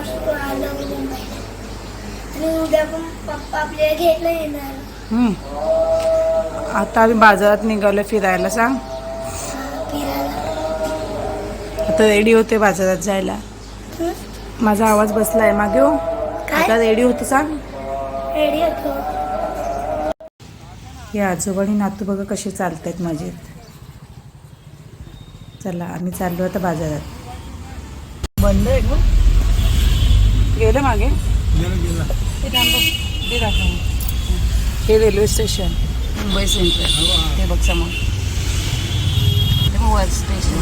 असतो आलं मुंबईला आणि उद्या पण पप्पा आपल्याला घ्यायला येणार. हम्म. आता आम्ही बाजारात निघालो फिरायला सांग. फिरायला आता रेडी होते बाजारात जायला? माझा आवाज बसलाय मागे हो? आता रेडी होते सांग. रेडी होतो. हे आजोबा आणि नातू बघा कसे चालत आहेत माझे. चला आम्ही चाललो आता बाजारात. बंद आहे गेलं मागे? हे थांब बघ. हे दाखव. हे रेल्वे स्टेशन मुंबई सेंट्रल. हे बघ समोर. वर स्टेशन.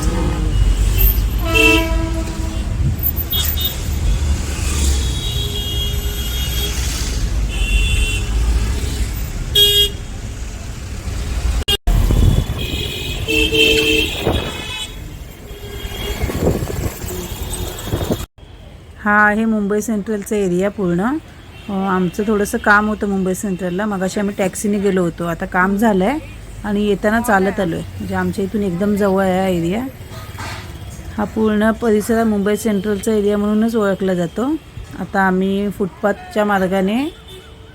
हा आहे मुंबई सेंट्रलचा एरिया पूर्ण. आमचं थोडंसं काम होतं मुंबई सेंट्रलला. मगाशी आम्ही टॅक्सीने गेलो होतो. आता काम झालं आहे आणि येताना चालत आलो आहे म्हणजे आमच्या इथून एकदम जवळ आहे हा एरिया. हा पूर्ण परिसर मुंबई सेंट्रलचा एरिया म्हणूनच ओळखला जातो. आता आम्ही फुटपाथच्या मार्गाने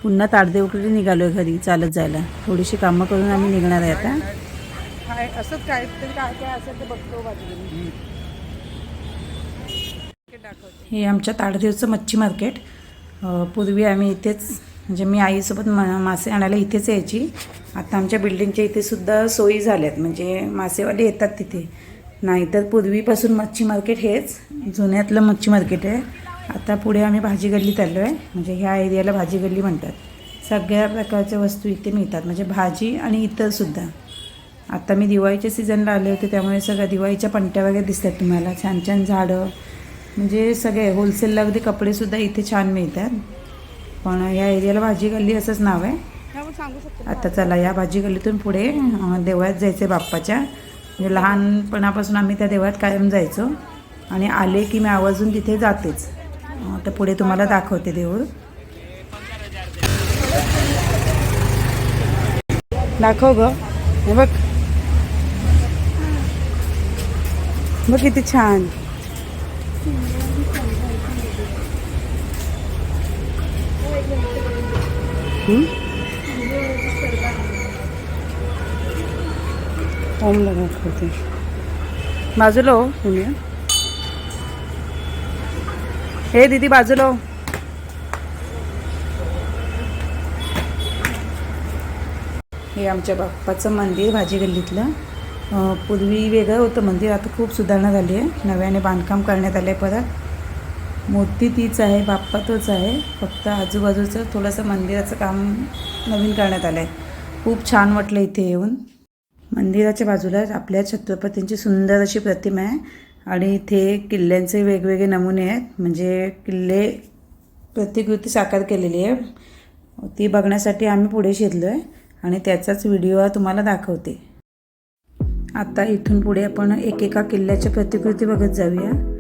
पुन्हा ताडदेवकडे निघालो आहे घरी चालत जायला. थोडीशी कामं करून आम्ही निघणार आहे आता. असंच काय तरी काय काय असेल ते बघतो हे आमच्या ताडदेवचं मच्छी मार्केट. पूर्वी आम्ही इथेच म्हणजे मी आईसोबत मा मासे आणायला इथेच यायची. आता आमच्या बिल्डिंगच्या इथे सुद्धा सोयी झाल्यात म्हणजे मासेवाले येतात तिथे. नाहीतर पूर्वीपासून मच्छी मार्केट हेच जुन्यातलं मच्छी मार्केट आहे. आता पुढे आम्ही भाजी गल्लीत आलो आहे म्हणजे ह्या एरियाला भाजी गल्ली म्हणतात. सगळ्या प्रकारच्या वस्तू इथे मिळतात म्हणजे भाजी आणि इतरसुद्धा आता मी दिवाळीच्या सीझनला आले होते त्यामुळे सगळ्या दिवाळीच्या पंट्या वगैरे दिसतात तुम्हाला. छान छान झाडं म्हणजे सगळे होलसेलला अगदी कपडेसुद्धा इथे छान मिळतात. पण या एरियाला भाजी गल्ली असंच नाव आहे. आता चला या भाजी गल्लीतून पुढे देवळात जायचं आहे बाप्पाच्या. म्हणजे लहानपणापासून आम्ही त्या देवळात कायम जायचो. आणि आले की मी आवर्जून तिथे जातेच. तर पुढे तुम्हाला दाखवते देऊळ. दाखव ग. हे बघ. बघ किती छान. ओमला दाखवते बाजूला हो तुम्ही. हे दीदी बाजूला हो. हे आमच्या बाप्पाचं मंदिर भाजी गल्लीतलं पूर्वी वेगळं होतं मंदिर आता खूप सुधारणा झाली आहे. नव्याने बांधकाम करण्यात आलं आहे परत. मूर्ती तीच आहे बाप्पा तोच आहे. फक्त आजूबाजूचं थोडंसं मंदिराचं काम नवीन करण्यात आलं आहे खूप छान वाटलं इथे येऊन. मंदिराच्या बाजूला आपल्या छत्रपतींची सुंदर अशी प्रतिमा आहे आणि इथे किल्ल्यांचे वेगवेगळे नमुने आहेत. म्हणजे किल्ले प्रतिकृती साकार केलेली आहे. ती बघण्यासाठी आम्ही पुढे शिरलो आहे आणि त्याचाच व्हिडिओ तुम्हाला दाखवते. आता इथून पुढे आपण एकेका किल्ल्याच्या प्रतिकृती बघत जाऊया.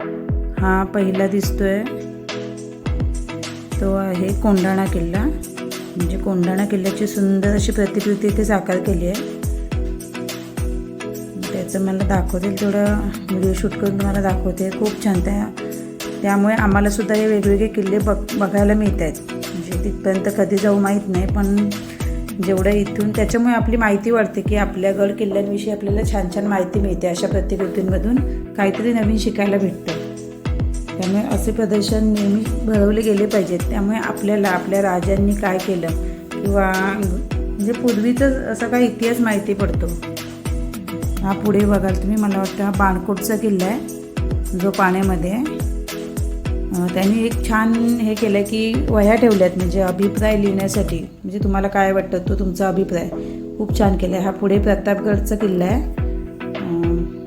हा पहिला दिसतोय. तो आहे कोंढाणा किल्ला. म्हणजे कोंढाणा किल्ल्याची सुंदर अशी प्रतिकृती इथे साकार केली आहे. त्याचं मला दाखवते थोडं व्हिडिओ शूट करून तुम्हाला दाखवते. खूप छान. त्या त्यामुळे आम्हाला सुद्धा हे वेगवेगळे किल्ले बघ बघायला मिळत आहेत म्हणजे तिथपर्यंत कधी जाऊ माहीत नाही पण जेवढं इथून त्याच्यामुळे आपली माहिती वाढते की आपल्या गड किल्ल्यांविषयी आपल्याला छान छान माहिती मिळते अशा प्रतिकृतींमधून. काहीतरी नवीन शिकायला भेटतं. त्यामुळे असे प्रदर्शन नेहमी भरवले गेले पाहिजेत. त्यामुळे आपल्याला आपल्या राजांनी काय केलं? किंवा म्हणजे पूर्वीचं असा काही इतिहास माहिती पडतो. हा पुढे बघाल तुम्ही. मला वाटतं हा बाणकोटचा किल्ला आहे जो पाण्यामध्ये. आहे त्यांनी एक छान हे केलं आहे की वह्या ठेवल्यात म्हणजे अभिप्राय लिहिण्यासाठी. म्हणजे तुम्हाला काय वाटतं? तो तुमचा अभिप्राय. खूप छान केला आहे हा पुढे प्रतापगडचा किल्ला आहे.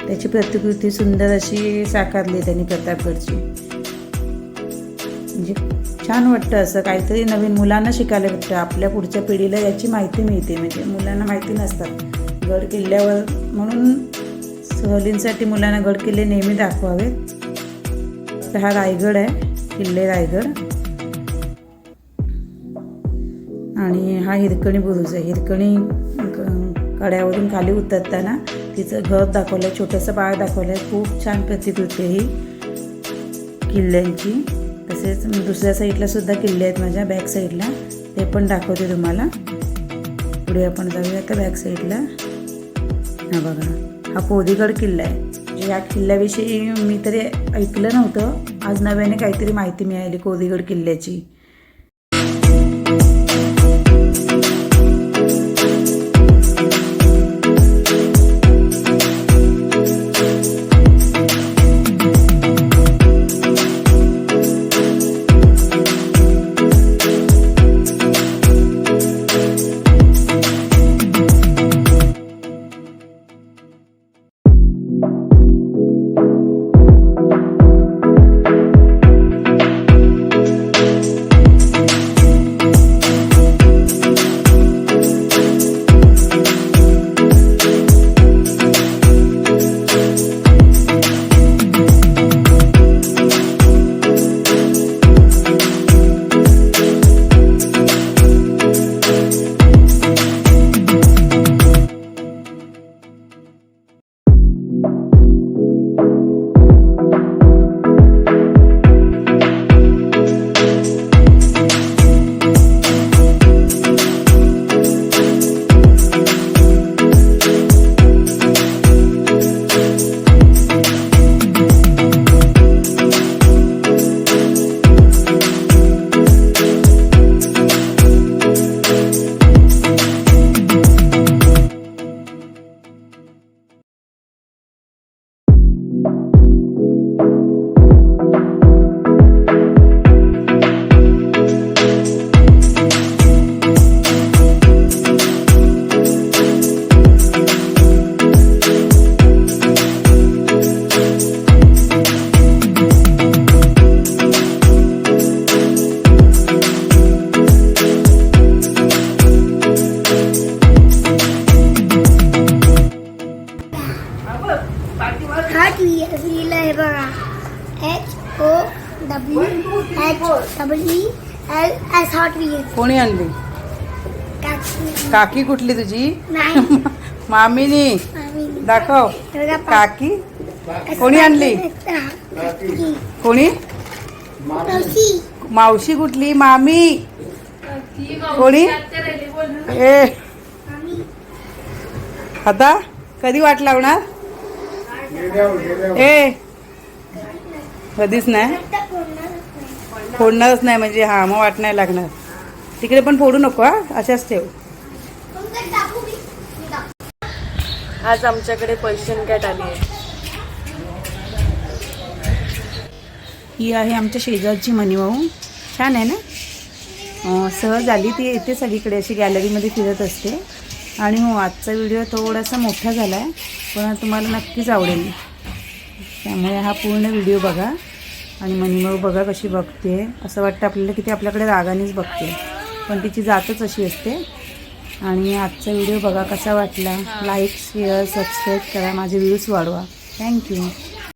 त्याची प्रतिकृती सुंदर अशी साकारली त्यांनी प्रतापगडची. म्हणजे छान वाटतं असं काहीतरी नवीन मुलांना शिकायला भेटतं. आपल्या पुढच्या पिढीला याची माहिती मिळते. म्हणजे मुलांना माहिती नसतात. गड किल्ल्यावर म्हणून सहलींसाठी मुलांना गड किल्ले नेहमी दाखवावेत. तर हा रायगड आहे. किल्ले रायगड. आणि हा हिरकणी बुरुज आहे. हिरकणी कड्यावरून खाली उतरताना तिचं घर दाखवलं आहे छोटंसं बाळ दाखवलं आहे खूप छान प्रतिकृती आहे ही किल्ल्यांची. तसेच दुसऱ्या साईडला सुद्धा किल्ले आहेत माझ्या बॅक साईडला. ते पण दाखवते तुम्हाला. पुढे आपण जाऊया आता बॅक साईडला. हा बघा. हा कोदीगड किल्ला आहे. म्हणजे या किल्ल्याविषयी मी तरी ऐकलं नव्हतं. आज नव्याने काहीतरी माहिती मिळाली कोदीगड किल्ल्याची. W H W L S hot wheel कोणी आणली? काकी. काकी कुठली तुझी? मामीनी. दाखव. काकी? कोणी आणली? कोणी? मावशी. कुठली? मामी. कोणी? ए. आता कधी वाट लावणार? ए. कधीच नाही. फोडणारच नाही म्हणजे हा मग वाट नाही लागणार. तिकडे पण फोडू नको हा अशाच ठेव. आज आमच्याकडे पर्शियन कॅट आली आहे? ही आहे आमच्या शेजारची मनीभाऊ छान आहे ना? सहज आली ती येते सगळीकडे अशी गॅलरीमध्ये फिरत असते. आणि हो आजचा व्हिडिओ थोडासा मोठा झाला आहे पण तुम्हाला नक्कीच आवडेल. त्यामुळे हा पूर्ण व्हिडिओ बघा. आणि मनीभाऊ बघा कशी बघते. असं वाटतं आपल्याला की ती आपल्याकडे रागानेच बघते. पण तिची जातच अशी असते. आणि आजचा व्हिडिओ बघा कसा वाटला. लाईक शेअर सबस्क्राईब करा. माझे व्ह्यूज वाढवा. थँक्यू